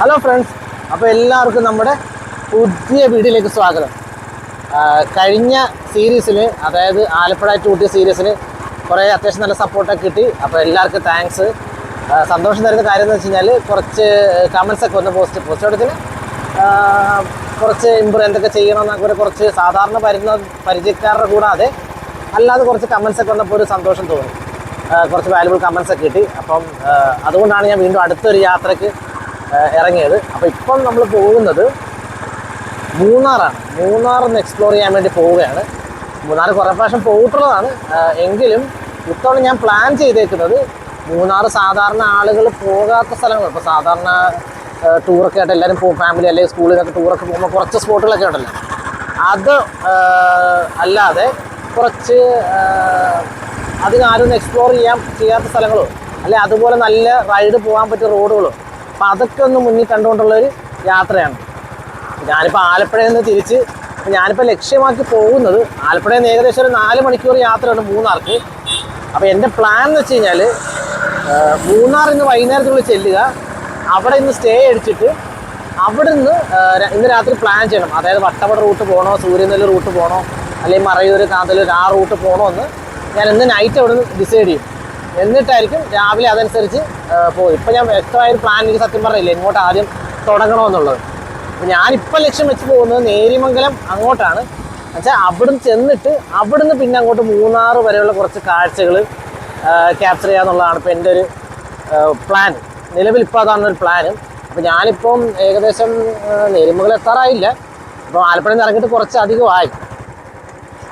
Hello friends അപ്പോൾ എല്ലാവർക്കും നമ്മുടെ പുതിയ വീഡിയോയിലേക്ക് സ്വാഗതം. കഴിഞ്ഞ സീരീസിൽ അതായത് ആലപ്പുഴ ടു കൂട്ടിയ സീരീസിന് കുറേ അത്യാവശ്യം നല്ല സപ്പോർട്ടൊക്കെ കിട്ടി. അപ്പോൾ എല്ലാവർക്കും താങ്ക്സ് സന്തോഷം തരുന്ന കാര്യം എന്ന് വെച്ച് കഴിഞ്ഞാൽ കുറച്ച് കമൻസ് ഒക്കെ വന്ന് പോസ്റ്റ് പോസ്റ്റ് കൊടുത്തിന് കുറച്ച് ഇമ്പ്രൂവ് എന്തൊക്കെ ചെയ്യണമെന്നൊക്കെ കുറച്ച് സാധാരണ വരുന്ന പരിചയക്കാരുടെ കൂടാതെ അല്ലാതെ കുറച്ച് കമൻസ് ഒക്കെ വന്നപ്പോൾ ഒരു സന്തോഷം തോന്നി. കുറച്ച് വാല്യുബിൾ കമൻസ് ഒക്കെ കിട്ടി. അപ്പം അതുകൊണ്ടാണ് ഞാൻ വീണ്ടും അടുത്തൊരു യാത്രയ്ക്ക് ഇറങ്ങിയത്. അപ്പോൾ ഇപ്പം നമ്മൾ പോകുന്നത് മൂന്നാറാണ്. മൂന്നാറൊന്ന് എക്സ്പ്ലോർ ചെയ്യാൻ വേണ്ടി പോവുകയാണ്. മൂന്നാർ കുറേ പ്രാവശ്യം പോയിട്ടുള്ളതാണ്. എങ്കിലും ഇത്തവണ ഞാൻ പ്ലാൻ ചെയ്തേക്കുന്നത് മൂന്നാർ സാധാരണ ആളുകൾ പോകാത്ത സ്ഥലങ്ങൾ ഇപ്പോൾ സാധാരണ ടൂറൊക്കെ ആയിട്ട് എല്ലാവരും പോകും. ഫാമിലി അല്ലെങ്കിൽ സ്കൂളിൽ നിന്നൊക്കെ ടൂറൊക്കെ പോകുമ്പോൾ കുറച്ച് സ്പോട്ടുകളൊക്കെ ഉണ്ടല്ലോ. അത് അല്ലാതെ കുറച്ച് അധികം ആരും എക്സ്പ്ലോർ ചെയ്യാൻ ചെയ്യാത്ത സ്ഥലങ്ങളോ അല്ലെ അതുപോലെ നല്ല റൈഡ് പോകാൻ പറ്റിയ റോഡുകളോ അപ്പം അതൊക്കെ ഒന്ന് മുന്നിൽ കണ്ടുകൊണ്ടുള്ളൊരു യാത്രയാണ്. ഞാനിപ്പോൾ ആലപ്പുഴയിൽ നിന്ന് തിരിച്ച് ഞാനിപ്പോൾ ലക്ഷ്യമാക്കി പോകുന്നത് ആലപ്പുഴയിൽ നിന്ന് ഏകദേശം ഒരു നാല് മണിക്കൂർ യാത്രയാണ് മൂന്നാർക്ക്. അപ്പോൾ എന്റെ പ്ലാൻ എന്ന് വെച്ച് കഴിഞ്ഞാൽ മൂന്നാർ ഇന്ന് വൈകുന്നേരത്തിനുള്ളിൽ ചെല്ലുക. അവിടെ ഇന്ന് സ്റ്റേ അടിച്ചിട്ട് അവിടെ നിന്ന് ഇന്ന് രാത്രി പ്ലാൻ ചെയ്യണം. അതായത് വട്ടവട റൂട്ട് പോകണോ സൂര്യനെല്ലി റൂട്ട് പോകണോ അല്ലെങ്കിൽ മറയൂർ കാന്തല്ലൂർ ആ റൂട്ട് പോകണോ എന്ന് ഞാൻ ഇന്ന് നൈറ്റ് അവിടെ നിന്ന് ഡിസൈഡ് ചെയ്യും. എന്നിട്ടായിരിക്കും രാവിലെ അതനുസരിച്ച് പോകും ഇപ്പം ഞാൻ വ്യക്തമായ ഒരു പ്ലാൻ എനിക്ക് സത്യം പറഞ്ഞില്ല? ഇങ്ങോട്ട് ആദ്യം തുടങ്ങണമെന്നുള്ളത്. അപ്പം ഞാനിപ്പോൾ ലക്ഷ്യം വെച്ച് പോകുന്നത് നേരിമംഗലം അങ്ങോട്ടാണ്. എന്നുവെച്ചാൽ അവിടുന്ന് ചെന്നിട്ട് അവിടുന്ന് പിന്നെ അങ്ങോട്ട് മൂന്നാർ വരെയുള്ള കുറച്ച് കാഴ്ചകൾ ക്യാപ്ചർ ചെയ്യാന്നുള്ളതാണ് ഇപ്പോൾ എന്റെ ഒരു പ്ലാൻ നിലവിൽ ഇപ്പോൾ അതാണ് ഒരു പ്ലാന് അപ്പോൾ ഞാനിപ്പം ഏകദേശം നേരിമംഗലം എത്താറായില്ല. അപ്പോൾ ആലപ്പുഴയിൽ നിന്ന് ഇറങ്ങിയിട്ട് കുറച്ച് അധികമായി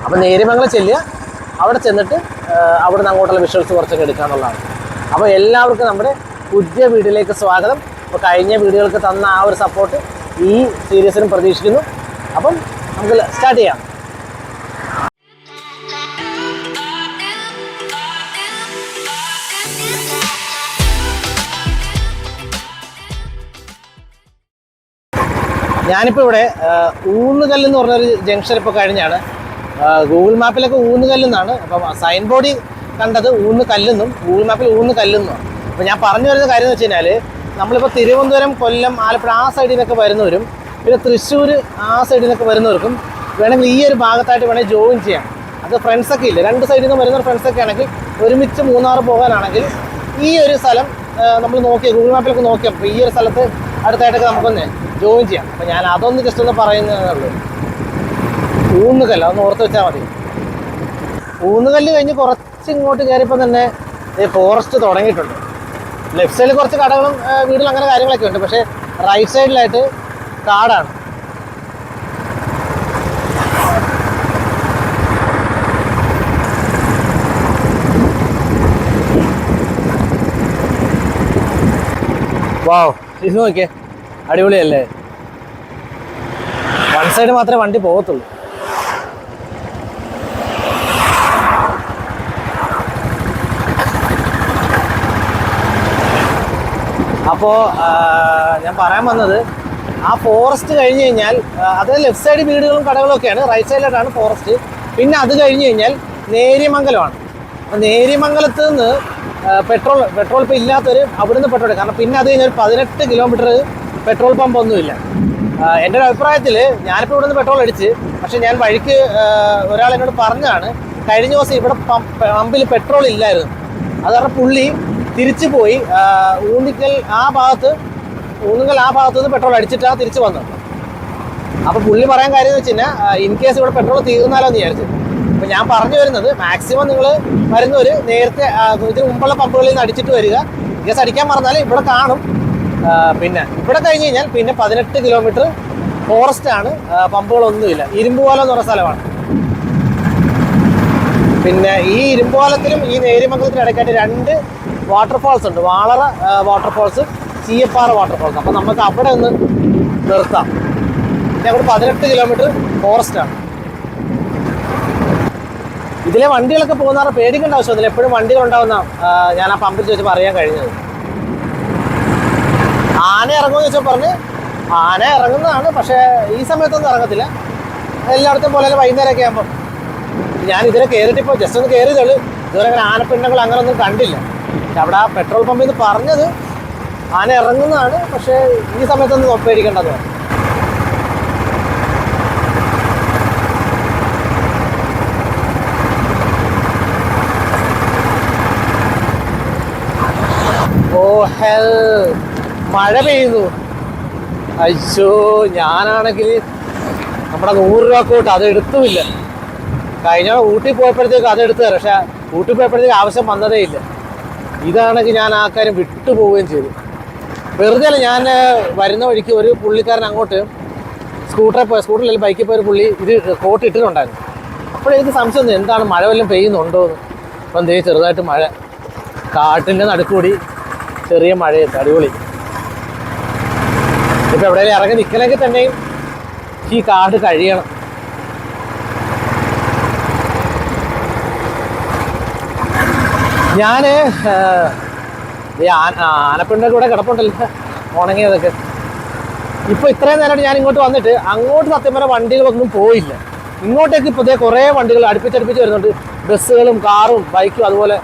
അപ്പോൾ നേരിമംഗലം ചെല്ലുക. അവിടെ ചെന്നിട്ട് അവിടെ നിന്ന് അങ്ങോട്ടുള്ള വിഷ്വൽസ് കുറച്ചൊക്കെ എടുക്കുക എന്നുള്ളതാണ് അപ്പോൾ എല്ലാവർക്കും നമ്മുടെ പുതിയ വീടിലേക്ക് സ്വാഗതം. അപ്പോൾ കഴിഞ്ഞ വീഡിയോകൾക്ക് തന്ന ആ ഒരു സപ്പോർട്ട് ഈ സീരീസിനും പ്രതീക്ഷിക്കുന്നു. അപ്പം നമുക്ക് സ്റ്റാർട്ട് ചെയ്യാം. ഞാനിപ്പോൾ ഇവിടെ ഊന്നുകല്ലെന്ന് പറഞ്ഞൊരു ജംഗ്ഷൻ ഇപ്പോൾ കഴിഞ്ഞാണ്. ഗൂഗിൾ മാപ്പിലൊക്കെ ഊന്ന് കല്ലെന്നാണ് അപ്പം സൈൻ ബോർഡിൽ കണ്ടത് ഊന്ന് കല്ലെന്നും ഗൂഗിൾ മാപ്പിൽ ഊന്ന് കല്ലെന്നും. അപ്പം ഞാൻ പറഞ്ഞു വരുന്ന കാര്യം എന്ന് വെച്ച് കഴിഞ്ഞാൽ നമ്മളിപ്പോൾ തിരുവനന്തപുരം കൊല്ലം ആലപ്പുഴ ആ സൈഡിൽ നിന്നൊക്കെ വരുന്നവരും പിന്നെ തൃശ്ശൂർ ആ സൈഡിൽ നിന്നൊക്കെ വരുന്നവർക്കും വേണമെങ്കിൽ ഈ ഒരു ഭാഗത്തായിട്ട് വേണമെങ്കിൽ ജോയിൻ ചെയ്യാം. അത് ഫ്രണ്ട്സൊക്കെ ഇല്ല? രണ്ട് സൈഡിൽ നിന്ന് വരുന്ന ഫ്രണ്ട്സൊക്കെ ആണെങ്കിൽ ഒരുമിച്ച് മൂന്നാർ പോകാനാണെങ്കിൽ ഈ ഒരു സ്ഥലം നമ്മൾ നോക്കി ഗൂഗിൾ മാപ്പിലൊക്കെ നോക്കിയാൽ അപ്പോൾ ഈ ഒരു സ്ഥലത്ത് അടുത്തായിട്ടൊക്കെ നമുക്കൊന്ന് ജോയിൻ ചെയ്യാം. അപ്പോൾ ഞാൻ അതൊന്ന് ജസ്റ്റ് ഒന്ന് പറയുന്നതേ ഉള്ളൂ. ഊന്നുകല്ല് അതൊന്ന് ഓർത്ത് വെച്ചാൽ മതി. ഊന്നുകല്ല് കഴിഞ്ഞ് കുറച്ച് ഇങ്ങോട്ട് കയറിയപ്പോൾ തന്നെ ഫോറസ്റ്റ് തുടങ്ങിയിട്ടുണ്ട്. ലെഫ്റ്റ് സൈഡിൽ കുറച്ച് കടകളും വീടുകളും അങ്ങനെ കാര്യങ്ങളൊക്കെ ഉണ്ട്. പക്ഷേ റൈറ്റ് സൈഡിലായിട്ട് കാടാണ്. വാവ് ഇത് നോക്കിയേ. അടിപൊളിയല്ലേ? വൺ സൈഡ് മാത്രമേ വണ്ടി പോകത്തുള്ളൂ. അപ്പോൾ ഞാൻ പറയാൻ വന്നത് ആ ഫോറസ്റ്റ് കഴിഞ്ഞ് കഴിഞ്ഞാൽ അത് ലെഫ്റ്റ് സൈഡ് വീടുകളും കടകളും ഒക്കെയാണ് റൈറ്റ് സൈഡിലാണ് ഫോറസ്റ്റ് പിന്നെ അത് കഴിഞ്ഞ് കഴിഞ്ഞാൽ നേര്യമംഗലമാണ്. അപ്പോൾ നേര്യമംഗലത്ത് നിന്ന് പെട്രോൾ പെട്രോൾ ഇപ്പോൾ ഇല്ലാത്തൊരു അവിടുന്ന് പെട്രോൾ കാരണം പിന്നെ അത് കഴിഞ്ഞാൽ പതിനെട്ട് കിലോമീറ്റർ പെട്രോൾ പമ്പ് ഒന്നുമില്ല. എന്റെ ഒരു അഭിപ്രായത്തിൽ ഞാനിപ്പോൾ ഇവിടെ നിന്ന് പെട്രോൾ അടിച്ച് പക്ഷേ ഞാൻ വഴിക്ക് ഒരാൾ എന്നോട് പറഞ്ഞതാണ് കഴിഞ്ഞ ദിവസം ഇവിടെ പമ്പിൽ പെട്രോൾ ഇല്ലായിരുന്നു. അത് കാരണം പുള്ളി തിരിച്ചു പോയി ഊന്നിക്കൽ ആ ഭാഗത്ത് ഊന്നുങ്കൽ ആ ഭാഗത്ത് നിന്ന് പെട്രോൾ അടിച്ചിട്ടാണ് തിരിച്ചു വന്നത്. അപ്പോൾ പുള്ളി പറയാൻ കാര്യം എന്ന് വെച്ച് കഴിഞ്ഞാൽ ഇൻ കേസ് ഇവിടെ പെട്രോൾ തീർന്നാലോ എന്ന് വിചാരിച്ചു. അപ്പോൾ ഞാൻ പറഞ്ഞു വരുന്നത് മാക്സിമം നിങ്ങൾ വരുന്നവർ നേരത്തെ ഇതിന് മുമ്പുള്ള പമ്പുകളിൽ നിന്ന് അടിച്ചിട്ട് വരിക. ഗ്യാസ് അടിക്കാൻ മറന്നാൽ ഇവിടെ കാണും. പിന്നെ ഇവിടെ കഴിഞ്ഞ് കഴിഞ്ഞാൽ പിന്നെ പതിനെട്ട് കിലോമീറ്റർ ഫോറസ്റ്റ് ആണ് പമ്പുകളൊന്നുമില്ല ഇരുമ്പുപാലം എന്ന് പറഞ്ഞ സ്ഥലമാണ്. പിന്നെ ഈ ഇരുമ്പുപാലത്തിലും ഈ നേര്യമംഗലത്തിനും ഇടയ്ക്കായിട്ട് രണ്ട് വാട്ടർഫാൾസ് ഉണ്ട്. വാളറ വാട്ടർഫാൾസ് ചീയപ്പാറ വാട്ടർഫാൾസ് അപ്പോൾ നമുക്ക് അവിടെ ഒന്ന് നിർത്താം. പിന്നെ അവിടെ പതിനെട്ട് കിലോമീറ്റർ ഫോറസ്റ്റ് ആണ്. ഇതിലെ വണ്ടികളൊക്കെ പോകുന്ന പേടിക്കേണ്ട ആവശ്യമില്ല എപ്പോഴും വണ്ടികൾ ഉണ്ടാവുന്ന ഞാൻ ആ പമ്പിൽ ചോദിച്ചപ്പോൾ അറിയാൻ കഴിഞ്ഞത്. ആന ഇറങ്ങുമെന്ന് ചോദിച്ചാൽ പറഞ്ഞ് ആന ഇറങ്ങുന്നതാണ് പക്ഷേ ഈ സമയത്തൊന്നും ഇറങ്ങത്തില്ല. എല്ലായിടത്തും പോലെ വൈകുന്നേരമൊക്കെ ആകുമ്പോൾ ഞാൻ ഇതിനെ കയറിയിട്ടിപ്പോൾ ജസ്റ്റ് ഒന്ന് കയറിയതുള്ളൂ ഇതുവരെ അങ്ങനെ ആനപ്പിണ്ടങ്ങൾ അങ്ങനെ ഒന്നും കണ്ടില്ല. അവിടെ ആ പെട്രോൾ പമ്പിൽ നിന്ന് പറഞ്ഞത് ആന ഇറങ്ങുന്നതാണ് പക്ഷേ ഈ സമയത്തൊന്നും ഒപ്പേടിക്കേണ്ടത് ഓ ഹെൽ മഴ പെയ്യുന്നു. അയ്യോ ഞാനാണെങ്കിൽ നമ്മുടെ നൂറ് രൂപ കൂട്ട് അത് എടുത്തുമില്ല. കഴിഞ്ഞ ഊട്ടി പോയപ്പോഴത്തേക്ക് അത് എടുത്തു തരാം പക്ഷെ ഊട്ടി പോയപ്പോഴത്തേക്ക് ആവശ്യം വന്നതേ ഇല്ല. ഇതാണെങ്കിൽ ഞാൻ ആ കാര്യം വിട്ടുപോവുകയും ചെയ്തു. വെറുതെ അല്ല ഞാൻ വരുന്ന വഴിക്ക് ഒരു പുള്ളിക്കാരൻ അങ്ങോട്ട് സ്കൂട്ടറിൽ പോയ സ്കൂട്ടറിൽ ബൈക്കിൽ പോയ ഒരു പുള്ളി ഇത് കോട്ട് ഇട്ടിട്ടുണ്ടായിരുന്നു. അപ്പോഴെനിക്ക് സംശയം ഒന്നും എന്താണ് മഴ വല്ലതും പെയ്യുന്നുണ്ടോ അപ്പം എന്തേ ചെറുതായിട്ട് മഴ. കാട്ടിന്റെ നടുക്കൂടി ചെറിയ മഴയെത്തി അടിപൊളി. ഇപ്പം എവിടെയെങ്കിലും ഇറങ്ങി നിൽക്കണമെങ്കിൽ തന്നെയും ഈ കാട് കഴിയണം. ഞാൻ ആനപ്പിണ്ടെ കൂടെ കിടപ്പുണ്ടല്ലോ. ഉണങ്ങിയതൊക്കെ ഇപ്പൊ ഇത്രയും നേരമായിട്ട് ഞാൻ ഇങ്ങോട്ട് വന്നിട്ട് അങ്ങോട്ട് സത്യം പറഞ്ഞ വണ്ടികളൊന്നും പോയില്ല. ഇങ്ങോട്ടേക്ക് ഇപ്പോൾ കുറേ വണ്ടികൾ അടുപ്പിച്ചടുപ്പിച്ച് വരുന്നുണ്ട്. ബസ്സുകളും കാറും ബൈക്കും അതുപോലെ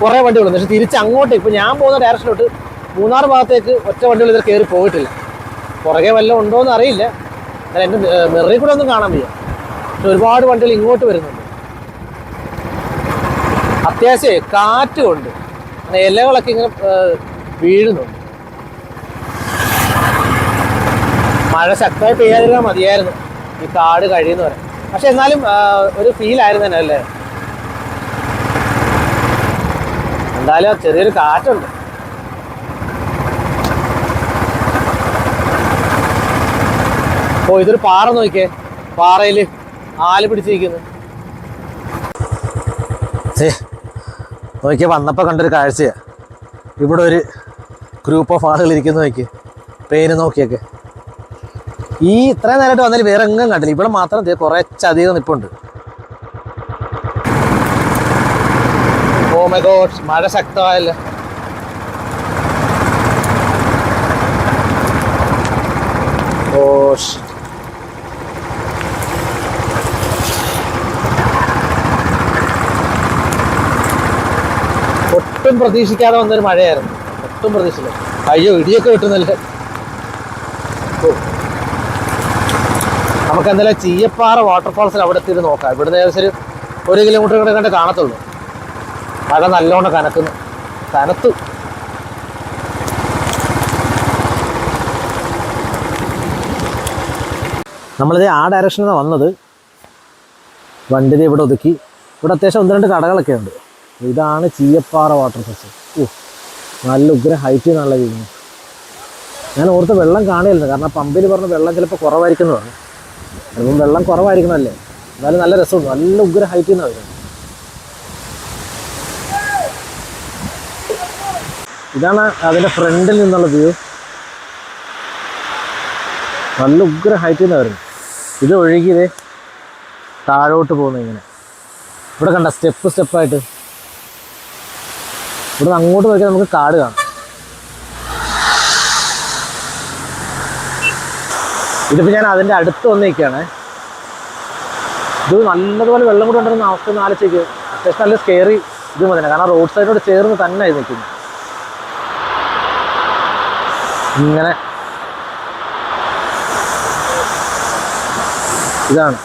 കുറേ വണ്ടികളുണ്ട്. പക്ഷെ തിരിച്ച് അങ്ങോട്ട് ഇപ്പൊ ഞാൻ പോകുന്ന ഡയറക്ഷനിലോട്ട് മൂന്നാർ ഭാഗത്തേക്ക് ഒറ്റ വണ്ടികൾ ഇതിൽ കയറി പോയിട്ടില്ല. പുറകെ വല്ലതും ഉണ്ടോ എന്ന് അറിയില്ല എന്റെ മെറിൽ കൂടെ ഒന്നും കാണാൻ വയ്യ. പക്ഷെ ഒരുപാട് വണ്ടികൾ ഇങ്ങോട്ട് വരുന്നുണ്ട്. അത്യാവശ്യം കാറ്റുമുണ്ട്. ഇലകളൊക്കെ ഇങ്ങനെ വീഴുന്നുണ്ട്. മഴ ശക്തമായി പെയ്യാതിരുന്നാൽ മതിയായിരുന്നു. ഈ കാട് കഴിയുന്ന വരെ പക്ഷെ എന്നാലും ഒരു ഫീൽ ആയിരുന്നു തന്നെ അല്ലേ? എന്തായാലും ചെറിയൊരു കാറ്റുണ്ട്. ഓ ഇതൊരു പാറ നോക്കിയേ. പാറയിൽ ആൽ പിടിച്ചിരിക്കുന്നു. നോക്കിയേ വന്നപ്പോൾ കണ്ടൊരു കാഴ്ചയാണ് ഇവിടെ ഒരു ഗ്രൂപ്പ് ഓഫ് ആളുകൾ ഇരിക്കുന്നു നോക്കി പേര് നോക്കിയൊക്കെ. ഈ ഇത്രയും നേരമായിട്ട് വന്നാൽ വേറെ എങ്ങും കണ്ടില്ല. ഇവിടെ മാത്രം കുറച്ചധികം നിപ്പുണ്ട്. ഓ മൈ ഗോഡ് മഴ ശക്തമായല്ലോ? ഓ ഷ്. ഒട്ടും പ്രതീക്ഷിക്കാതെ വന്നൊരു മഴയായിരുന്നു. ഒട്ടും പ്രതീക്ഷിച്ചില്ല. അയ്യോ ഇടിയൊക്കെ കിട്ടുന്നല്ലേ? നമുക്ക് എന്തായാലും ചീയപ്പാറ വാട്ടർഫാൾസിൽ അവിടെ എത്തിയിട്ട് നോക്കാം. ഇവിടുന്ന് ഏകദേശം ഒരു കിലോമീറ്റർ കൂടെ കണ്ട് കാണത്തുള്ളൂ. മഴ നല്ലോണം കനക്കുന്നു. കനത്തു. നമ്മളിത് ആ ഡയറക്ഷനിൽ വന്നത്. വണ്ടി ദേ ഇവിടെ ഒതുക്കി. ഇവിടെ അത്യാവശ്യം ഒന്ന് രണ്ട് കടകളൊക്കെ ഉണ്ട്. ഇതാണ് ചീയപ്പാറ വാട്ടർഫാൾസ് ഓ നല്ല ഉഗ്ര ഹൈറ്റ് നല്ല വീഴുന്നു ഞാൻ ഓർത്ത് വെള്ളം കാണില്ല കാരണം പമ്പിൽ പറഞ്ഞ വെള്ളം ചിലപ്പോൾ കുറവായിരിക്കുന്നതാണ്. ചിലപ്പം വെള്ളം കുറവായിരിക്കണമല്ലേ എന്നാലും നല്ല രസമുണ്ട്. നല്ല ഉഗ്ര ഹൈറ്റിൽ നിന്നാണ് വരുന്നത്. ഇതാണ് അതിന്റെ ഫ്രണ്ടിൽ നിന്നുള്ള വ്യൂ നല്ല ഉഗ്ര ഹൈറ്റിൽ നിന്നാണ് വരുന്നത്. ഇത് ഒഴുകിയത് താഴോട്ട് പോകുന്നത് ഇങ്ങനെ. ഇവിടെ കണ്ട സ്റ്റെപ്പ് സ്റ്റെപ്പായിട്ട്. ഇവിടെ അങ്ങോട്ട് നോക്കിയാൽ നമുക്ക് കാട് കാണാം. ഇതിപ്പോൾ ഞാൻ അതിന്റെ അടുത്ത് വന്ന് ഇത് നല്ലതുപോലെ വെള്ളം കൂടെ ഉണ്ടെന്ന് അവസ്ഥ ഒന്ന് അത്യാവശ്യം നല്ല സ്കെയറി ഇത് മതി കാരണം റോഡ് സൈഡിനോട് ചേർന്ന് തന്നെ ആയി നിൽക്കുന്നു. ഇങ്ങനെ. ഇതാണ്.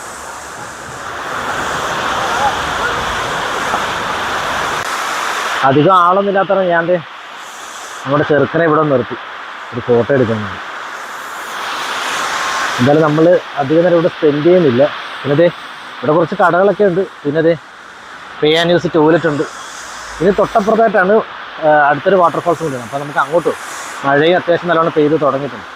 അധികം ആളൊന്നും ഇല്ലാത്തതാണ് ഞാൻ നമ്മുടെ ചെറുക്കനെ ഇവിടെ നിർത്തി. ഒരു ഫോട്ടോ എടുക്കുന്നത് എന്തായാലും നമ്മൾ അധികം നേരം ഇവിടെ സ്പെൻഡ് ചെയ്യുന്നില്ല. പിന്നെ ഇവിടെ കുറച്ച് കടകളൊക്കെ ഉണ്ട്. പിന്നെ അതെ പേ ആൻഡ് യൂസ് ടോയ്ലറ്റ് ഉണ്ട് ഇനി തൊട്ടപ്പുറത്തായിട്ടാണ് അടുത്തൊരു വാട്ടർഫോൾസ് ഉണ്ട്. അപ്പോൾ നമുക്ക് അങ്ങോട്ട് മഴയും അത്യാവശ്യം നല്ലോണം പെയ്ത് തുടങ്ങിയിട്ടുണ്ട്.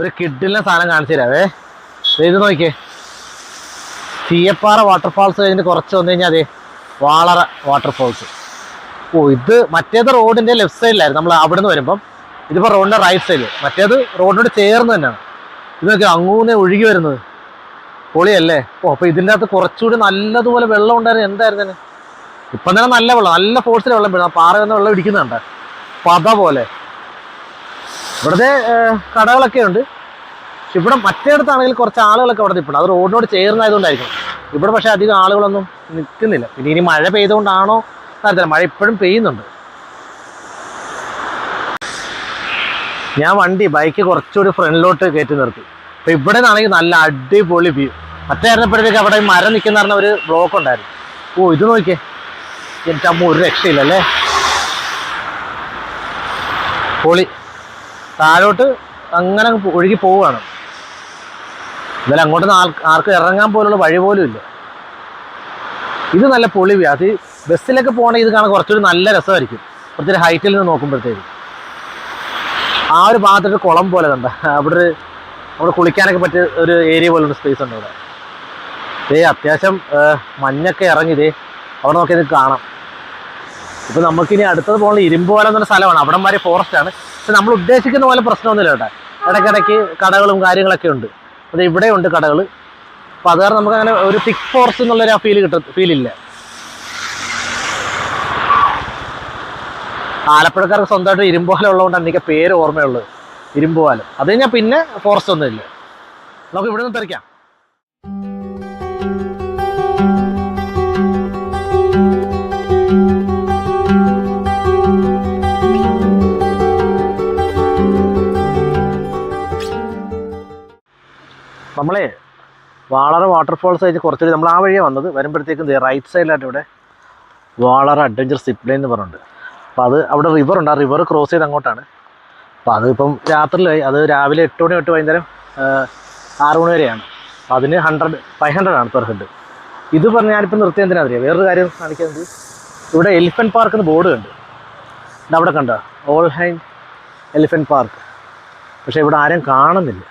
ഒരു കിഡിലെ സാധനം കാണിച്ചു തരാവേ ഇത് നോക്കിയേ. തീയപ്പാറ വാട്ടർഫാൾസ് കഴിഞ്ഞിട്ട് കുറച്ച് വന്നു കഴിഞ്ഞാൽ അതെ വാളറ വാട്ടർഫാൾസ് ഓ ഇത് മറ്റേത് റോഡിന്റെ ലെഫ്റ്റ് സൈഡിലായിരുന്നു നമ്മൾ അവിടെ നിന്ന് വരുമ്പം ഇതിപ്പോൾ റോഡിന്റെ റൈറ്റ് സൈഡിൽ മറ്റേത് റോഡിനോട് ചേർന്ന് തന്നെയാണ്. ഇത് നോക്കി അങ്ങൂന്നെ ഒഴുകി വരുന്നത്. പൊളിയല്ലേ? ഓ അപ്പോൾ ഇതിന്റെ അകത്ത് കുറച്ചുകൂടി നല്ലതുപോലെ വെള്ളം ഉണ്ടായിരുന്നു. എന്തായിരുന്നു തന്നെ ഇപ്പം തന്നെ നല്ല വെള്ളം നല്ല ഫോഴ്സിൽ വെള്ളം വീഴും ആ പാറ വെള്ളം ഇടിക്കുന്നുണ്ട്. പത പോലെ. ഇവിടുത്തെ കടകളൊക്കെ ഉണ്ട്. പക്ഷെ ഇവിടെ മറ്റേടത്താണെങ്കിൽ കുറച്ച് ആളുകളൊക്കെ അവിടെ നിൽപ്പുണ്ട്. അത് റോഡിനോട് ചേർന്നായതുകൊണ്ടായിരിക്കും. ഇവിടെ പക്ഷേ അധികം ആളുകളൊന്നും നിൽക്കുന്നില്ല. പിന്നെ ഇനി മഴ പെയ്തുകൊണ്ടാണോ അറിയത്തില്ല മഴ ഇപ്പോഴും പെയ്യുന്നുണ്ട്. ഞാൻ വണ്ടി ബൈക്ക് കുറച്ചുകൂടി ഫ്രണ്ടിലോട്ട് കയറ്റി നിർത്തി. അപ്പോൾ ഇവിടെ നിന്നാണെങ്കിൽ നല്ല അടിപൊളി വ്യൂ മറ്റേ ആയിരുന്നപ്പോഴത്തേക്ക് അവിടെ മരം നിൽക്കുന്ന പറഞ്ഞ ഒരു ബ്ലോക്ക് ഉണ്ടായിരുന്നു. ഓ ഇത് നോക്കിയേ. എന്റെ അമ്മ ഒരു രക്ഷയില്ല അല്ലേ? പൊളി. താഴോട്ട് അങ്ങനെ ഒഴുകി പോവുകയാണ്. എന്നാലും അങ്ങോട്ട് ആർക്ക് ഇറങ്ങാൻ പോലുള്ള വഴി പോലും ഇല്ല. ഇത് നല്ല പൊളി വ്യൂ അത് ബസ്സിലൊക്കെ പോകണമെങ്കിൽ ഇത് കാണാൻ കുറച്ചൊരു നല്ല രസമായിരിക്കും. കുറച്ചൊരു ഹൈറ്റിൽ നിന്ന് നോക്കുമ്പോഴത്തേക്ക്. ആ ഒരു ഭാഗത്തൊരു കുളം പോലെ കണ്ട. അവിടെ ഒരു അവിടെ കുളിക്കാനൊക്കെ പറ്റിയ ഒരു ഏരിയ പോലുള്ള സ്പേസ് ഉണ്ട് അവിടെ. ഇതേ അത്യാവശ്യം മഞ്ഞൊക്കെ ഇറങ്ങി ഇതേ അവിടെ നോക്കി ഇത് കാണാം. ഇപ്പം നമുക്കിനി അടുത്തത് പോകുന്നത് പോലെ എന്നൊരു സ്ഥലമാണ്. അവിടം വരെ ഫോറസ്റ്റ് ആണ്. പക്ഷെ നമ്മൾ ഉദ്ദേശിക്കുന്ന പോലെ പ്രശ്നമൊന്നുമില്ല കേട്ടോ. ഇടയ്ക്കിടയ്ക്ക് കടകളും കാര്യങ്ങളൊക്കെ ഉണ്ട്. അത് ഇവിടെ ഉണ്ട് കടകൾ. അപ്പോൾ അത് കാരണം നമുക്ക് അങ്ങനെ ഒരു തിക് ഫോർസ് എന്നുള്ളൊരു ആ ഫീൽ കിട്ടും ഫീൽ ഇല്ല. ആലപ്പുഴക്കാർക്ക് സ്വന്തമായിട്ട് ഇരുമ്പുപാലം ഉള്ളതുകൊണ്ടാണ് എനിക്ക് പേര് ഓർമ്മയുള്ളത്. ഇരുമ്പുപാലം അത് കഴിഞ്ഞാൽ പിന്നെ ഫോറസ്റ്റ് ഒന്നുമില്ല. നമുക്ക് ഇവിടെ നിന്ന് തെറിക്കാം വാളറ വാട്ടർഫോൾസ് ആയിട്ട് കുറച്ചൊരു നമ്മൾ ആ വഴിയാണ് വന്നത്. വരുമ്പോഴത്തേക്കും റൈറ്റ് സൈഡിലായിട്ട് ഇവിടെ വാളറ അഡ്വഞ്ചർ സിപ്പ് ലൈൻ എന്ന് പറഞ്ഞിട്ടുണ്ട്. അപ്പോൾ അത് അവിടെ റിവർ ഉണ്ട്. ആ റിവർ ക്രോസ് ചെയ്ത് അങ്ങോട്ടാണ്. അപ്പോൾ അതിപ്പം രാത്രിയിലായി. അത് രാവിലെ എട്ട് മണി തൊട്ട് വൈകുന്നേരം ആറ് മണി വരെയാണ്. അതിന് ഹൺഡ്രഡ് ഫൈവ് ഹൺഡ്രഡ് ആണ് പെർ ഹെഡ് ഇത് പറഞ്ഞ് ഞാനിപ്പോൾ നിർത്തിയ എന്തിനാ അറിയാം? വേറൊരു കാര്യം കാണിക്കുന്നത് ഇവിടെ എലിഫന്റ് പാർക്ക് എന്ന് ബോർഡ് കണ്ട്. അവിടെ കണ്ട? ഓൾ ഹൈൻ എലിഫന്റ് പാർക്ക് പക്ഷേ ഇവിടെ ആരും കാണുന്നില്ല.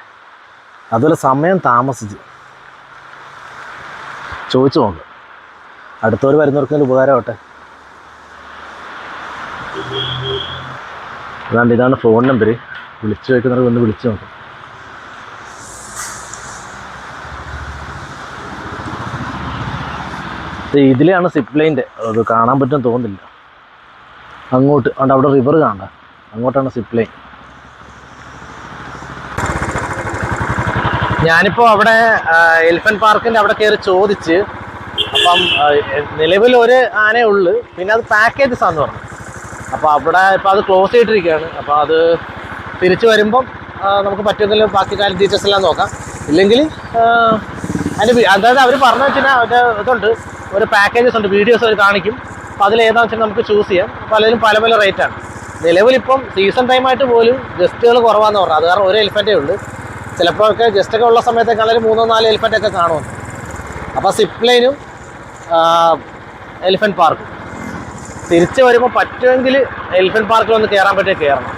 അതുപോലെ സമയം താമസിച്ച്. ചോദിച്ചു നോക്ക്. അടുത്തവർ വരുന്നവർക്ക് ഉപകാരമാവട്ടെ. അതാണ്ട് ഇതാണ് ഫോൺ നമ്പർ വിളിച്ചു ചോദിക്കുന്നവർക്ക് ഒന്ന് വിളിച്ചു നോക്കും. ഇതിലെയാണ് സിപ്പ് ലൈന്റെ അത് കാണാൻ പറ്റും തോന്നുന്നില്ല. അങ്ങോട്ട് അവിടെ റിവർ കാണണ്ട അങ്ങോട്ടാണ് സിപ്പ് ലൈൻ ഞാനിപ്പോൾ അവിടെ എലിഫന്റ് പാർക്കിന്റെ അവിടെ കയറി ചോദിച്ച് അപ്പം നിലവിൽ ഒരു ആനയേ ഉള്ളു പിന്നെ അത് പാക്കേജസ് ആണെന്ന് പറഞ്ഞു അപ്പോൾ അവിടെ ഇപ്പോൾ അത് ക്ലോസ് ചെയ്തിട്ടിരിക്കുകയാണ്. അപ്പോൾ അത് തിരിച്ചു വരുമ്പം നമുക്ക് പറ്റുമെങ്കിലും ബാക്കി കാര്യം ഡീറ്റെയിൽസ് എല്ലാം നോക്കാം. ഇല്ലെങ്കിൽ അതിന്റെ അതായത് അവർ പറഞ്ഞു വെച്ചാൽ അവരുടെ ഇതുണ്ട്. ഒരു പാക്കേജസ് ഉണ്ട് വീഡിയോസ് അവർ കാണിക്കും. അപ്പോൾ അതിൽ ഏതാണെന്ന് വെച്ചാൽ നമുക്ക് ചൂസ് ചെയ്യാം. പലരും പല പല റേറ്റാണ് നിലവിലിപ്പം സീസൺ ടൈമായിട്ട് പോലും ഗസ്റ്റുകൾ കുറവാന്ന് പറഞ്ഞു അത് കാരണം ഒരു എലിഫന്റേ ഉള്ളൂ. ചിലപ്പോൾ ഒക്കെ ജസ്റ്റ് ഒക്കെ ഉള്ള സമയത്തേക്കാളും മൂന്നോ നാല് എലിഫന്റ് ഒക്കെ കാണുമെന്ന് അപ്പോൾ സിപ്പ് ലൈനും എലിഫന്റ് പാർക്കും തിരിച്ച് വരുമ്പോൾ പറ്റുമെങ്കിൽ എലിഫന്റ് പാർക്കിൽ ഒന്ന് കയറാൻ പറ്റിയ കയറണം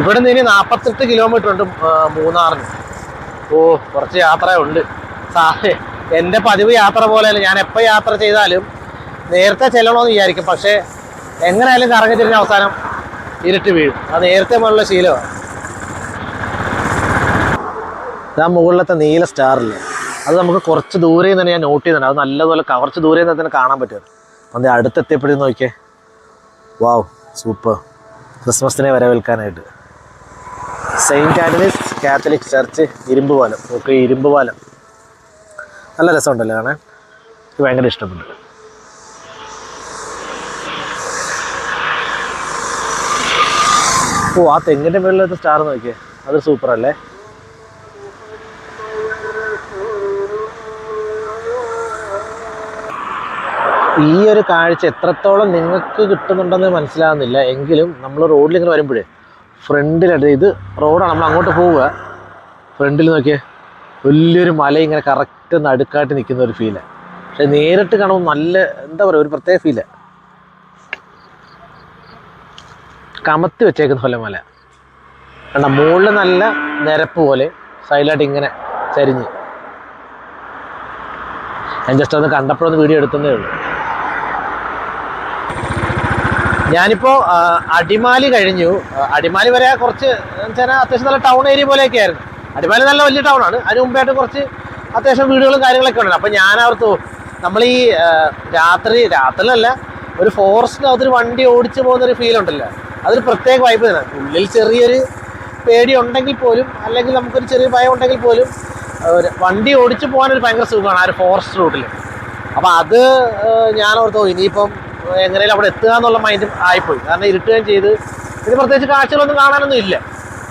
ഇവിടെ നിന്ന് ഇനി നാൽപ്പത്തെട്ട് കിലോമീറ്റർ ഉണ്ട് മൂന്നാറിന്. ഓ കുറച്ച് യാത്രയുണ്ട്. സാറേ എന്റെ പതിവ് യാത്ര പോലെയല്ല. ഞാൻ എപ്പോൾ യാത്ര ചെയ്താലും നേരത്തെ ചെല്ലണമെന്ന് വിചാരിക്കും. പക്ഷേ എങ്ങനെയായാലും കറങ്ങി തിരിഞ്ഞ അവസാനം ഇരുട്ട് വീഴും. അത് നേരത്തെ പോലുള്ള ശീലമാണ് ആ മുകളിലത്തെ നീല സ്റ്റാറില്ലേ അത് നമുക്ക് കുറച്ച് ദൂരെ നിന്ന് തന്നെ ഞാൻ നോട്ട് ചെയ്യുന്നുണ്ട് അത് നല്ലതുപോലെ കുറച്ച് ദൂരെ നിന്ന് തന്നെ കാണാൻ പറ്റും. അത് അടുത്തെത്തിയപ്പോഴും നോക്കിയേ. വാവ് സൂപ്പർ ക്രിസ്മസിനെ വരവേൽക്കാനായിട്ട്. സെയിന്റ് ആന്റണീസ് കാത്തലിക് ചർച്ച് ഇരുമ്പ് പാലം ഓക്കെ ഇരുമ്പ് പാലം നല്ല രസമുണ്ടല്ലോ കാണാൻ? എനിക്ക് ഭയങ്കര ഇഷ്ടപ്പെട്ടു. ഓ ആ തെങ്ങിന്റെ മുകളിലത്തെ സ്റ്റാർ നോക്കിയേ. അത് സൂപ്പർ ഈ ഒരു കാഴ്ച എത്രത്തോളം നിങ്ങൾക്ക് കിട്ടുന്നുണ്ടെന്ന് മനസ്സിലാകുന്നില്ല എങ്കിലും നമ്മൾ റോഡിൽ ഇങ്ങനെ വരുമ്പോഴേ ഫ്രണ്ടിലായിട്ട് ഇത് റോഡാണ് നമ്മൾ അങ്ങോട്ട് പോവുക. ഫ്രണ്ടിൽ നോക്കിയേ വലിയൊരു മല ഇങ്ങനെ കറക്റ്റ് നടുക്കായിട്ട് നിൽക്കുന്ന ഒരു ഫീലാണ് പക്ഷെ നേരിട്ട് കാണുമ്പോൾ നല്ല എന്താ പറയുക ഒരു പ്രത്യേക ഫീലാണ് കമത്തി വെച്ചേക്കുന്ന പോലെ മല. കണ്ട മുകളിൽ നല്ല നിരപ്പ് പോലെ സൈഡിലായിട്ട് ഇങ്ങനെ ചരിഞ്ഞ്. ഞാൻ ജസ്റ്റ് ഒന്ന് കണ്ടപ്പോഴൊന്ന് വീഡിയോ എടുത്തതേ ഉള്ളൂ. ഞാനിപ്പോൾ അടിമാലി കഴിഞ്ഞു. അടിമാലി വരെ കുറച്ച് അത്യാവശ്യം നല്ല ടൗൺ ഏരിയ പോലെയൊക്കെ ആയിരുന്നു. അടിമാലി നല്ല വലിയ ടൗൺ ആണ്. അതിന് മുമ്പായിട്ട് കുറച്ച് അത്യാവശ്യം വീടുകളും കാര്യങ്ങളൊക്കെ ഉണ്ട് അപ്പോൾ ഞാൻ ഓർത്തു നമ്മൾ ഈ രാത്രി രാത്രിയിലല്ല ഒരു ഫോറസ്റ്റിനകത്തൊരു വണ്ടി ഓടിച്ചു പോകുന്ന ഒരു ഫീൽ ഉണ്ടല്ലോ. അതൊരു പ്രത്യേക വൈബ് തന്നെ ഉള്ളിൽ ചെറിയൊരു പേടി ഉണ്ടെങ്കിൽ പോലും അല്ലെങ്കിൽ നമുക്കൊരു ചെറിയ ഭയം ഉണ്ടെങ്കിൽ പോലും ഒരു വണ്ടി ഓടിച്ചു പോകാനൊരു ഭയങ്കര സുഖമാണ് ആ ഒരു ഫോറസ്റ്റ് റൂട്ടിൽ അപ്പം അത് ഞാൻ ഓർത്തു ഇനിയിപ്പം എങ്ങനെയും അവിടെ എത്തുക എന്നുള്ള മൈൻഡ് ആയിപ്പോയി. കാരണം ഇരുട്ടുകയും ചെയ്ത് ഇത് പ്രത്യേകിച്ച് കാഴ്ചകളൊന്നും കാണാനൊന്നും ഇല്ല.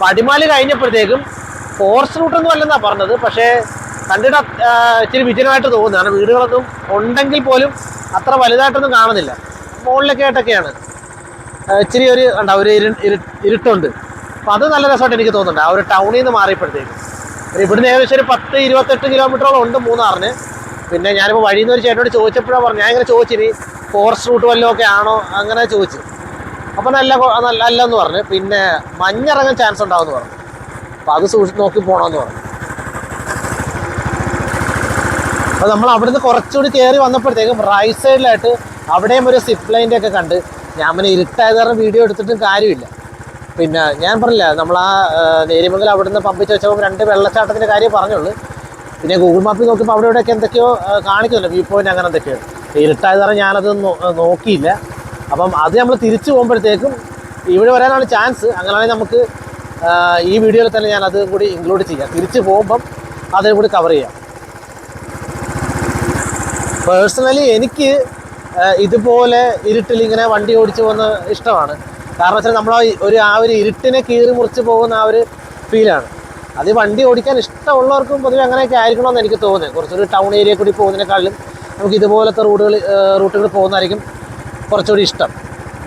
പടിമാലി കഴിഞ്ഞപ്പോഴത്തേക്കും ഫോറസ്റ്റ് റൂട്ടൊന്നും അല്ലെന്നാ പറഞ്ഞത്. പക്ഷേ കണ്ടിട്ട് ഇച്ചിരി വിജനമായിട്ട് തോന്നുന്നു. കാരണം വീടുകളൊന്നും ഉണ്ടെങ്കിൽ പോലും അത്ര വലുതായിട്ടൊന്നും കാണുന്നില്ല. മുകളിലൊക്കെ ആയിട്ടൊക്കെയാണ്. ഇച്ചിരി ഒരു ഉണ്ടാ ഒരു ഇരു ഇരു- ഇരുട്ടുണ്ട്. അപ്പം അത് നല്ല രസമായിട്ട് എനിക്ക് തോന്നുന്നുണ്ട്. ആ ഒരു ടൗണിൽ നിന്ന് മാറിയപ്പോഴത്തേക്കും. ഇവിടുന്ന് ഏകദേശം ഒരു പത്ത് ഇരുപത്തെട്ട് കിലോമീറ്ററോളം ഉണ്ട് മൂന്നാറിന്. പിന്നെ ഞാനിപ്പോൾ വഴിയിൽ നിന്ന് ഒരു ചേട്ടനോട് ചോദിച്ചപ്പോഴാണ് പറഞ്ഞു ഞാൻ ഇങ്ങനെ ചോദിച്ചിനി ഫോറസ്റ്റ് റൂട്ട് വല്ലതും ഒക്കെ ആണോ അങ്ങനെ ചോദിച്ചു. അപ്പൊ നല്ല നല്ല അല്ലെന്ന് പറഞ്ഞു. പിന്നെ മഞ്ഞിറങ്ങാൻ ചാൻസ് ഉണ്ടാവുമെന്ന് പറഞ്ഞു. അപ്പൊ അത് സൂക്ഷിച്ച് നോക്കി പോകണമെന്ന് പറഞ്ഞു. അപ്പോൾ നമ്മൾ അവിടുന്ന് കുറച്ചുകൂടി കയറി വന്നപ്പോഴത്തേക്കും റൈറ്റ് സൈഡിലായിട്ട് അവിടെയും ഒരു സിപ്പ് ലൈന്റെ ഒക്കെ കണ്ട് ഞാൻ പിന്നെ ഇരുട്ടായത് കാരണം വീഡിയോ എടുത്തിട്ടും കാര്യമില്ല. പിന്നെ ഞാൻ പറഞ്ഞില്ല നമ്മൾ ആ നേരിമംഗലം അവിടുന്ന് പമ്പിച്ച് വെച്ചപ്പോൾ രണ്ട് വെള്ളച്ചാട്ടത്തിന്റെ കാര്യം പറഞ്ഞുള്ളൂ. പിന്നെ ഗൂഗിൾ മാപ്പിൽ നോക്കിയപ്പോൾ അവിടെ ഇവിടെയൊക്കെ എന്തൊക്കെയോ കാണിക്കുമല്ലോ വ്യൂ പോയിന്റ് അങ്ങനെ എന്തൊക്കെയോ. ഇരുട്ടായത് പറഞ്ഞാൽ ഞാനത് നോക്കിയില്ല. അപ്പം അത് നമ്മൾ തിരിച്ചു പോകുമ്പോഴത്തേക്കും ഇവിടെ വരാനാണ് ചാൻസ്. അങ്ങനെയാണെങ്കിൽ നമുക്ക് ഈ വീഡിയോയിൽ തന്നെ ഞാൻ അത് കൂടി ഇൻക്ലൂഡ് ചെയ്യാം. തിരിച്ചു പോകുമ്പം അതിനും കൂടി കവർ ചെയ്യാം. പേഴ്സണലി എനിക്ക് ഇതുപോലെ ഇരുട്ടിൽ ഇങ്ങനെ വണ്ടി ഓടിച്ചു പോകുന്ന ഇഷ്ടമാണ്. കാരണം വെച്ചാൽ നമ്മൾ ഒരു ആ ഒരു ഇരുട്ടിനെ കീറി മുറിച്ച് പോകുന്ന ആ ഒരു ഫീലാണ് അത് വണ്ടി ഓടിക്കാൻ ഇഷ്ടമുള്ളവർക്കും പൊതുവെ അങ്ങനെയൊക്കെ ആയിരിക്കണമെന്ന് എനിക്ക് തോന്നുന്നത് കുറച്ചൊരു ടൗൺ ഏരിയ കൂടി പോകുന്നതിനേക്കാളും നമുക്ക് ഇതുപോലത്തെ റൂട്ടുകൾ റൂട്ടുകൾ പോകുന്നതായിരിക്കും കുറച്ചുകൂടി ഇഷ്ടം.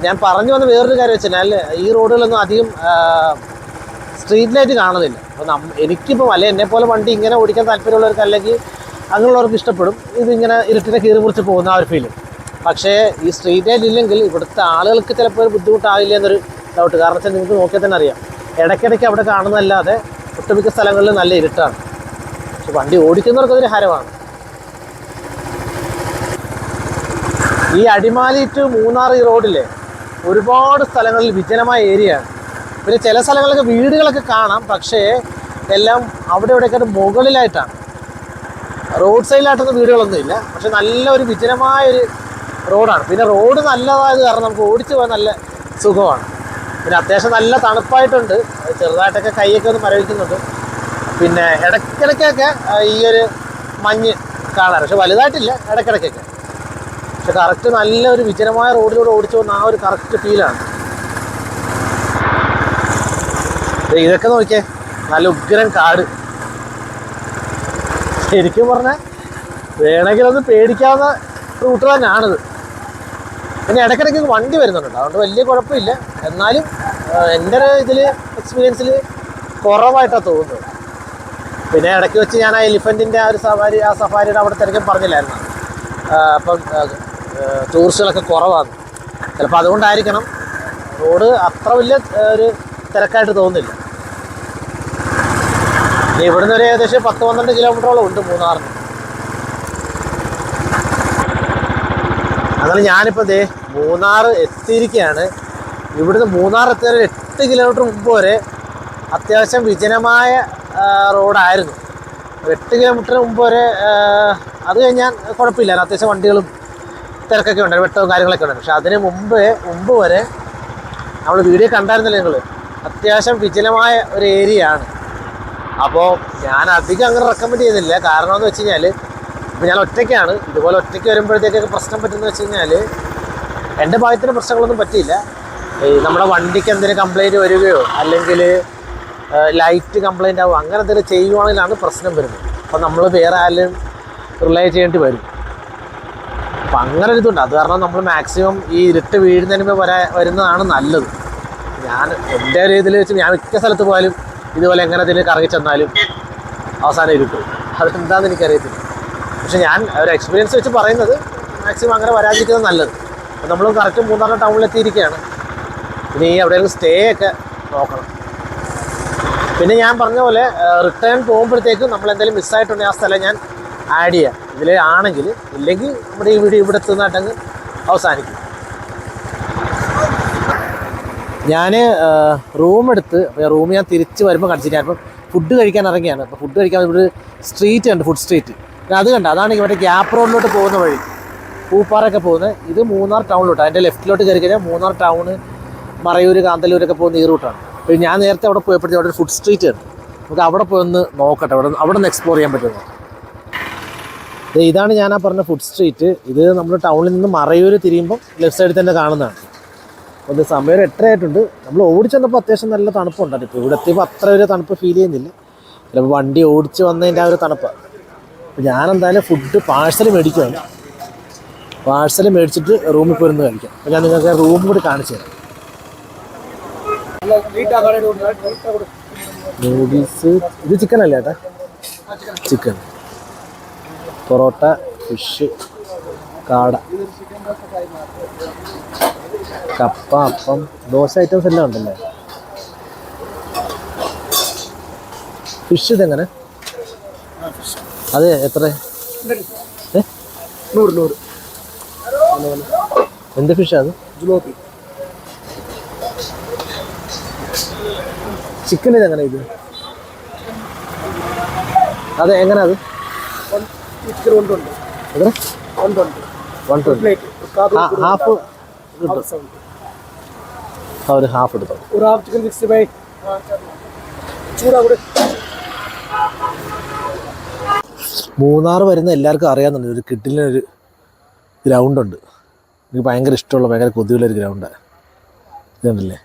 ഞാൻ പറഞ്ഞു വന്ന വേറൊരു കാര്യം വെച്ചാൽ ഈ റോഡുകളൊന്നും അധികം സ്ട്രീറ്റ് ലൈറ്റ് കാണുന്നില്ല. അപ്പോൾ നം എനിക്കിപ്പോൾ അല്ലെ എന്നെ പോലെ വണ്ടി ഇങ്ങനെ ഓടിക്കാൻ താല്പര്യമുള്ളവർക്ക് അല്ലെങ്കിൽ അങ്ങനെയുള്ളവർക്ക് ഇഷ്ടപ്പെടും. ഇതിങ്ങനെ ഇരുട്ടിനെ കീറി മുറിച്ച് പോകുന്ന ആ ഒരു ഫീൽ പക്ഷേ ഈ സ്ട്രീറ്റ് ലൈറ്റ് ഇല്ലെങ്കിൽ ഇവിടുത്തെ ആളുകൾക്ക് ചിലപ്പോൾ ഒരു ബുദ്ധിമുട്ടാകില്ല എന്നൊരു ഡൗട്ട് കാരണം വെച്ചാൽ നിങ്ങൾക്ക് നോക്കിയാൽ തന്നെ അറിയാം. ഇടയ്ക്കിടയ്ക്ക് അവിടെ കാണുന്നതല്ലാതെ ഒട്ടുമിക്ക സ്ഥലങ്ങളിൽ നല്ല ഇരുട്ടാണ്. പക്ഷെ വണ്ടി ഓടിക്കുന്നവർക്ക് അതൊരു ഹരമാണ്. ഈ അടിമാലി ടു മൂന്നാർ ഈ റോഡിലെ ഒരുപാട് സ്ഥലങ്ങളിൽ വിജനമായ ഏരിയയാണ് പിന്നെ ചില സ്ഥലങ്ങളിലൊക്കെ വീടുകളൊക്കെ കാണാം പക്ഷേ എല്ലാം അവിടെ ഇവിടെയൊക്കെ മുകളിലായിട്ടാണ്. റോഡ് സൈഡിലായിട്ടൊന്നും വീടുകളൊന്നും ഇല്ല. പക്ഷെ നല്ല ഒരു വിജനമായ ഒരു റോഡാണ്. പിന്നെ റോഡ് നല്ലതായത് കാരണം നമുക്ക് ഓടിച്ചു പോകാൻ നല്ല സുഖമാണ്. പിന്നെ അത്യാവശ്യം നല്ല തണുപ്പായിട്ടുണ്ട്. ചെറുതായിട്ടൊക്കെ കൈയൊക്കെ ഒന്ന് മരവിക്കുന്നുണ്ട്. പിന്നെ ഇടയ്ക്കിടയ്ക്കൊക്കെ ഈ ഒരു മഞ്ഞ് കാണാറ് പക്ഷെ വലുതായിട്ടില്ല ഇടയ്ക്കിടയ്ക്കൊക്കെ. പക്ഷെ കറക്റ്റ് നല്ല ഒരു വിജനമായ റോഡിലൂടെ ഓടിച്ചു പോകുന്ന ആ ഒരു കറക്റ്റ് ഫീലാണ്. ഇതൊക്കെ നോക്കിയേ. നല്ല ഉഗ്രൻ കാട്. ശരിക്കും പറഞ്ഞാൽ വേണമെങ്കിൽ ഒന്ന് പേടിക്കാവുന്ന റൂട്ട് തന്നെയാണിത്. പിന്നെ ഇടയ്ക്കിടയ്ക്ക് വണ്ടി വരുന്നുണ്ട്. അതുകൊണ്ട് വലിയ കുഴപ്പമില്ല. എന്നാലും എന്റെ ഒരു ഇതിൽ എക്സ്പീരിയൻസിൽ കുറവായിട്ടാണ് തോന്നുന്നത്. പിന്നെ ഇടയ്ക്ക് വെച്ച് ഞാൻ ആ എലിഫന്റിന്റെ ആ ഒരു സഫാരി ആ സഫാരിയുടെ അവിടെ തിരക്കും പറഞ്ഞില്ലായിരുന്നു? അപ്പം ടൂറിസ്റ്റുകളൊക്കെ കുറവാണ്. ചിലപ്പോൾ അതുകൊണ്ടായിരിക്കണം. റോഡ് അത്ര വലിയ ഒരു തിരക്കായിട്ട് തോന്നുന്നില്ല. ഇനി ഇവിടുന്ന് ഒരു ഏകദേശം പത്ത് പന്ത്രണ്ട് കിലോമീറ്ററോളം ഉണ്ട് മൂന്നാറിന്. അങ്ങനെ ഞാനിപ്പോൾ ദേ മൂന്നാർ എത്തിയിരിക്കുകയാണ് ഇവിടുന്ന് മൂന്നാർ എത്തിയ എട്ട് കിലോമീറ്റർ മുമ്പ് വരെ അത്യാവശ്യം വിജനമായ റോഡായിരുന്നു. എട്ട് കിലോമീറ്റർ മുമ്പ് വരെ അത് കഴിഞ്ഞാൽ കുഴപ്പമില്ല അത്യാവശ്യം വണ്ടികളും തിരക്കൊക്കെ ഉണ്ട് വെട്ടവും കാര്യങ്ങളൊക്കെ ഉണ്ട്. പക്ഷെ അതിന് മുമ്പ് മുമ്പ് വരെ നമ്മൾ വീഡിയോ കണ്ടായിരുന്നില്ല നിങ്ങൾ അത്യാവശ്യം വിജലമായ ഒരു ഏരിയ ആണ്. അപ്പോൾ ഞാൻ അധികം അങ്ങനെ റെക്കമെൻഡ് ചെയ്യുന്നില്ല. കാരണം എന്ന് വെച്ച് കഴിഞ്ഞാൽ ഇപ്പോൾ ഞാൻ ഒറ്റയ്ക്കാണ്. ഇതുപോലെ ഒറ്റയ്ക്ക് വരുമ്പോഴത്തേക്കൊക്കെ പ്രശ്നം പറ്റുന്നത് വെച്ച് കഴിഞ്ഞാൽ എന്റെ ഭാഗത്തിന് പ്രശ്നങ്ങളൊന്നും പറ്റിയില്ല. ഈ നമ്മുടെ വണ്ടിക്ക് എന്തെങ്കിലും കംപ്ലൈന്റ് വരികയോ അല്ലെങ്കിൽ ലൈറ്റ് കംപ്ലൈന്റ് ആവുക അങ്ങനെ എന്തെങ്കിലും ചെയ്യുവാണെങ്കിലാണ് പ്രശ്നം വരുന്നത്. അപ്പോൾ നമ്മൾ വേറെ ആരും റിലൈ ചെയ്യേണ്ടി വരും. അപ്പം അങ്ങനെ ഒരു ഇതുണ്ട്. അത് കാരണം നമ്മൾ മാക്സിമം ഈ ഇരുട്ട് വീഴുന്നതിന് മുമ്പ് വരാ വരുന്നതാണ് നല്ലത്. ഞാൻ എന്റെ ഒരു ഇതിൽ വെച്ച് ഞാൻ മിക്ക സ്ഥലത്ത് പോയാലും ഇതുപോലെ എങ്ങനെ ഇതിന് കറങ്ങി ചെന്നാലും അവസാനം ഇരുട്ടും. അതെന്താണെന്ന് എനിക്കറിയത്തില്ല. പക്ഷെ ഞാൻ ഒരു എക്സ്പീരിയൻസ് വെച്ച് പറയുന്നത് മാക്സിമം അങ്ങനെ വരാതിരിക്കുന്നത് നല്ലത്. അപ്പം നമ്മൾ കറക്റ്റ് മൂന്നാറിന് ടൗണിലെത്തിയിരിക്കുകയാണ് ഇനി എവിടെയെങ്കിലും സ്റ്റേ ഒക്കെ നോക്കണം. പിന്നെ ഞാൻ പറഞ്ഞ പോലെ റിട്ടേൺ പോകുമ്പോഴത്തേക്കും നമ്മൾ എന്തെങ്കിലും മിസ്സായിട്ടുണ്ടെങ്കിൽ ആ സ്ഥലം ഞാൻ ആഡ് ചെയ്യാം. ഇതിൽ ആണെങ്കിൽ ഇല്ലെങ്കിൽ നമ്മുടെ ഈ വീഡിയോ ഇവിടെ എത്തുന്നതായിട്ടങ്ങ് അവസാനിക്കും. ഞാൻ റൂം എടുത്ത് റൂം ഞാൻ തിരിച്ച് വരുമ്പോൾ കടിച്ചിട്ട് ഞാനിപ്പം ഫുഡ് കഴിക്കാൻ ഇറങ്ങിയാണ്. അപ്പോൾ ഫുഡ് കഴിക്കാൻ ഇവിടെ സ്ട്രീറ്റ് ഉണ്ട് ഫുഡ് സ്ട്രീറ്റ് അത് കണ്ട. അതാണ് ഇവിടെ ഗ്യാപ്പ് റോഡിലോട്ട് പോകുന്ന വഴി. പൂപ്പാറൊക്കെ പോകുന്നത്. ഇത് മൂന്നാർ ടൗണിലോട്ട് അതിന്റെ ലെഫ്റ്റിലോട്ട് കയറി കഴിഞ്ഞാൽ മൂന്നാർ ടൗണ് മറയൂർ കാന്തല്ലൂരൊക്കെ പോകുന്ന ഈ റൂട്ടാണ് അപ്പോൾ ഞാൻ നേരത്തെ അവിടെ പോയപ്പോഴത്തേക്കും അവിടെ ഒരു ഫുഡ് സ്ട്രീറ്റ് ഉണ്ട്. നമുക്ക് അവിടെ പോയി ഒന്ന് നോക്കട്ടെ. അവിടെ അവിടെ ഒന്ന് എക്സ്പ്ലോർ ചെയ്യാൻ പറ്റുമോ? ദേ ഇതാണ് ഞാൻ ആ പറഞ്ഞ ഫുഡ് സ്ട്രീറ്റ് ഇത് നമ്മൾ ടൗണിൽ നിന്ന് മറയൂർ തിരിയുമ്പോൾ ലെഫ്റ്റ് സൈഡിൽ തന്നെ കാണുന്നതാണ്. അപ്പോൾ സമയം എട്ടരയായിട്ടുണ്ട്. നമ്മൾ ഓടിച്ചെന്നപ്പോൾ അത്യാവശ്യം നല്ല തണുപ്പുണ്ടായിരുന്നു ഇപ്പോൾ ഇവിടെ എത്തിയപ്പോൾ അത്ര ഒരു തണുപ്പ് ഫീൽ ചെയ്യുന്നില്ല. ചിലപ്പോൾ വണ്ടി ഓടിച്ച് വന്നതിന്റെ ആ ഒരു തണുപ്പാണ് അപ്പോൾ ഞാനെന്തായാലും ഫുഡ് പാഴ്സൽ മേടിക്കുകയാണ് പാഴ്സൽ മേടിച്ചിട്ട് റൂമിൽ പോയിരുന്നു കഴിക്കാം. അപ്പോൾ ഞാൻ നിങ്ങൾക്ക് റൂം കൂടി കാണിച്ചു തരാം. നൂഡിൽസ് ഇത് ചിക്കൻ അല്ലേ ചേട്ടാ ചിക്കൻ പൊറോട്ട ഫിഷ് കാട. കപ്പ അപ്പം ദോശ ഐറ്റംസ് എല്ലാം ഉണ്ടല്ലേ? ഫിഷ് ഇതെങ്ങനെ? അത് എത്ര? നൂറ്. നൂറ് എന്ത് ഫിഷാണ് ജുലോപ്പി. ചിക്കൻ ഇതെങ്ങനെ ഇത്? അത് എങ്ങനെ അത്? ചിക്കൻ കൊണ്ടുണ്ട് എത്ര കൊണ്ടുണ്ട് വൺ ട്വന്റി ഹാഫ് കിട്ടും ആ ഒരു ഹാഫ് എടുത്തോ ഒരു ഹാഫ് ചിക്കൻ സിക്സ്റ്റി ഫൈവ് ചൂടാ കൂടെ. മൂന്നാർ വരുന്ന എല്ലാവർക്കും അറിയാമെന്നുണ്ട് ഒരു കിട്ടിലൊരു ഗ്രൗണ്ട് ഉണ്ട്. എനിക്ക് ഭയങ്കര ഇഷ്ടമുള്ള ഭയങ്കര കൊതിയുള്ള ഒരു ഗ്രൗണ്ടാണ് ഇതുണ്ടല്ലേ?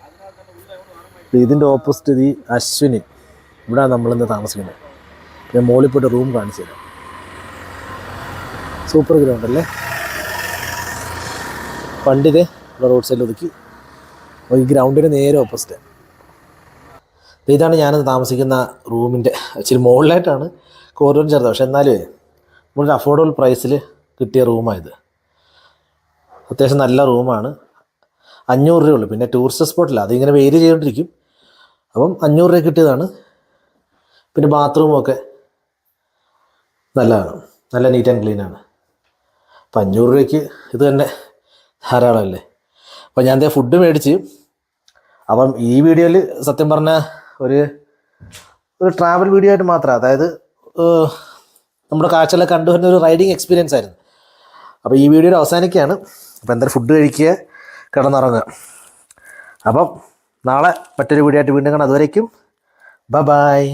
ഇത് ഇതിന്റെ ഓപ്പോസിറ്റ് ഈ അശ്വിനി. ഇവിടെയാണ് നമ്മളിന്ന് താമസിക്കുന്നത്. ഞാൻ മോളിൽ പോയിട്ട് റൂം കാണിച്ചു തരാം. സൂപ്പർ ഗ്രൗണ്ട് അല്ലേ? പണ്ടിതേ ഇവിടെ റോഡ് സൈഡിൽ ഒതുക്കി. ഈ ഗ്രൗണ്ടിന് നേരെ ഓപ്പോസിറ്റ് ഇതാണ് ഞാനത് താമസിക്കുന്ന റൂമിന്റെ ഇച്ചിരി മുകളിലായിട്ടാണ് കോറിഡോർ ചേർത്തത്. പക്ഷേ എന്നാലേ നമ്മളൊരു അഫോർഡബിൾ പ്രൈസിൽ കിട്ടിയ റൂമായത്. അത്യാവശ്യം നല്ല റൂമാണ്. അഞ്ഞൂറ് രൂപയുള്ളൂ പിന്നെ ടൂറിസ്റ്റ് സ്പോട്ടില്ല അതിങ്ങനെ വേരി ചെയ്തുകൊണ്ടിരിക്കും അപ്പം അഞ്ഞൂറ് രൂപ കിട്ടിയതാണ്. പിന്നെ ബാത്റൂമൊക്കെ നല്ലതാണ്. നല്ല നീറ്റ് ആൻഡ് ക്ലീനാണ് അപ്പം അഞ്ഞൂറ് രൂപയ്ക്ക് ഇത് തന്നെ ധാരാളമല്ലേ? അപ്പം ഞാൻ ദേ ഫുഡ് മേടിച്ച്. അപ്പം ഈ വീഡിയോയിൽ സത്യം പറഞ്ഞാൽ ഒരു ഒരു ട്രാവൽ വീഡിയോ ആയിട്ട് മാത്രം. അതായത് നമ്മുടെ കാഴ്ചകളെ കണ്ടുവരുന്ന ഒരു റൈഡിങ് എക്സ്പീരിയൻസ് ആയിരുന്നു. അപ്പോൾ ഈ വീഡിയോയുടെ അവസാനിക്കുകയാണ്. അപ്പോൾ എന്തായാലും ഫുഡ് കഴിക്കുക കിടന്നുറങ്ങുക. അപ്പം നാളെ മറ്റൊരു വീഡിയോ ആയിട്ട് വീണ്ടും കാണാം. അതുവരേക്കും ബ ബായ്